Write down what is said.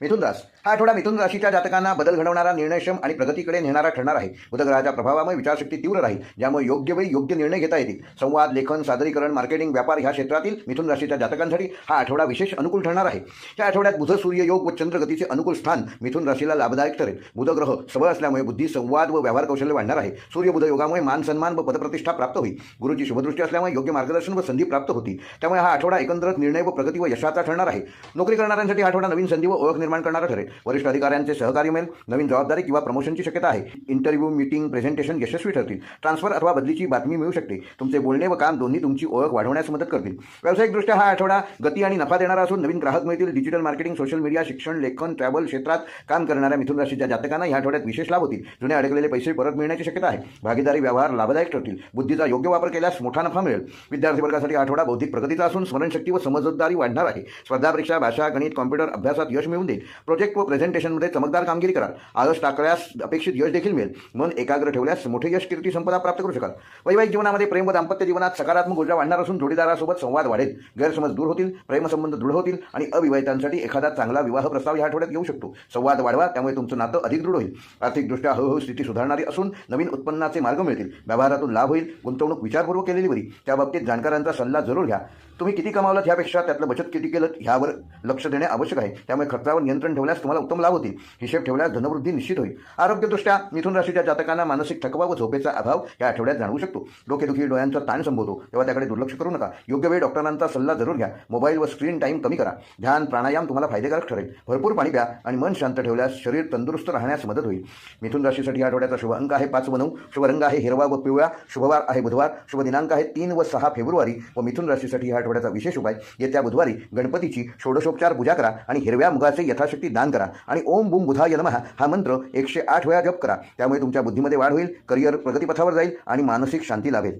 मिथुन रास हा आठवडा मिथुन राशीच्या जातकांना बदल घडवणारा निर्णयक्षम आणि प्रगतीकडे नेणारा ठरणार आहे. बुधग्रहाच्या प्रभावामुळे विचारशक्ती तीव्र राहील ज्यामुळे योग्य वेळी योग्य निर्णय घेता येतील. संवाद लेखन सादरीकरण मार्केटिंग व्यापार ह्या क्षेत्रातील मिथुन राशीच्या जातकांसाठी हा आठवडा विशेष अनुकूल ठरणार आहे. या आठवड्यात बुध सूर्य योग व चंद्रगतीचे अनुकूल स्थान मिथुन राशीला लाभदायक ठरेल. बुधग्रह सबळ असल्यामुळे बुद्धी संवाद व व्यवहार कौशल्य वाढणार आहे. सूर्य बुध योगामुळे मान सन्मान व पदप्रतिष्ठा प्राप्त होईल. गुरुची शुभदृष्टी असल्यामुळे योग्य मार्गदर्शन व संधी प्राप्त होती त्यामुळे हा आठवडा एकंदरच निर्णय व प्रगती व यशाचा ठरणार आहे. नोकरी करणाऱ्यांसाठी आठवडा नवीन संधी व ओळख निर्माण करणारा ठरेल. वरिष्ठ अधिकाऱ्यांचे सहकार्य मिळेल. नवीन जबाबदारी किंवा प्रमोशनची शक्यता आहे. इंटरव्ह्यू मीटिंग प्रेझेंटेशन यशस्वी ठरतील. ट्रान्सफर अथवा बदलीची बातमी मिळू शकते. तुमचे बोलणे व काम दोन्ही तुमची ओळख वाढवण्यास मदत करतील. व्यावसायिकदृष्ट्या हा आठवडा गती आणि नफा देणारा असून नवीन ग्राहक मिळतील. डिजिटल मार्केटिंग सोशल मीडिया शिक्षण लेखन ट्रॅव्हल क्षेत्रात काम करणाऱ्या मिथुन राशीच्या जातकांना या आठवड्यात विशेष लाभ होतील. जुने अडकलेले पैसे परत मिळण्याची शक्यता आहे. भागीदारी व्यवहार लाभदायक ठरतील. बुद्धीचा योग्य वापर केल्यास मोठा नफा मिळेल. विद्यार्थी वर्गासाठी आठवडा बौद्धिक प्रगतीचा असून स्मरणशक्ती व समजदारी वाढणार आहे. स्पर्धा परीक्षा भाषा गणित कॉम्प्युटर अभ्यासात यश मिळवून देईल प्रोजेक्ट व प्रेझेंटेशनमध्ये चमकदार कामगिरी कराल. आळस टाकल्यास अपेक्षित यश देखील मिळेल. मन एकाग्र ठेवल्यास मोठे यश कीर्ती संपदा प्राप्त करू शकाल. वैवाहिक जीवनामध्ये प्रेम व दाम्पत्य जीवनात सकारात्मक ऊर्जा वाढणार असून जोडीदारासोबत संवाद वाढेल. गैरसमज दूर होतील प्रेमसंबंध दृढ होतील आणि अविवाहितांसाठी एखादा चांगला विवाह प्रस्ताव या आठवड्यात येऊ शकतो. संवाद वाढवा त्यामुळे तुमचं नातं अधिक दृढ होईल. आर्थिकदृष्ट्या हळूहळू स्थिती सुधारणारी असून नवीन उत्पन्नाचे मार्ग मिळतील. व्यवहारातून लाभ होईल. गुंतवणूक विचारपूर्वक केलेली बरी. त्या बाबतीत जाणकारांचा सल्ला जरूर घ्या. तुम्ही किती कमावलं ह्यापेक्षा त्यातलं बचत किती केलं ह्यावर लक्ष देणे आवश्यक आहे. त्यामुळे खर्चावर नियंत्रण ठेवल्यास तुम्हाला उत्तम लाभ होतील. हिशेब ठेवल्यास धनवृद्धी निश्चित होईल. आरोग्यदृष्ट्या मिथुन राशीच्या जातकांना मानसिक थकवा व झोपेचा अभाव या आठवड्यात जाणवू शकतो. डोकेदुखी डोळ्यांचा ताण संभवतो तेव्हा त्याकडे दुर्लक्ष करू नका. योग्य वेळ डॉक्टरांचा सल्ला जरूर घ्या. मोबाईल व स्क्रीन टाईम कमी करा. ध्यान प्राणायाम तुम्हाला फायदेकारक ठरेल. भरपूर पाणी प्या आणि मन शांत ठेवल्यास शरीर तंदुरुस्त राहण्यास मदत होईल. मिथुन राशीसाठी या आठवड्याचा शुभ अंक आहे पाच व नऊ. शुभ रंग आहे हिरवा व पिवळा. शुभवार आहे बुधवार. शुभ दिनांक आहे तीन व सहा फेब्रुवारी व मिथुन राशीसाठी ह्या आठवड्याचा विशेष उपाय. येत्या बुधवारी गणपतीची षोडशोपचार पूजा करा आणि हिरव्या मुगाचे यथाशक्ती दान करा. आणि ओम बुम बुधा यनमहा हा मंत्र एकशे आठ वेळा जप करा. त्यामुळे तुमच्या बुद्धीमध्ये वाढ होईल करिअर प्रगतीपथावर जाईल आणि मानसिक शांती लाभेल.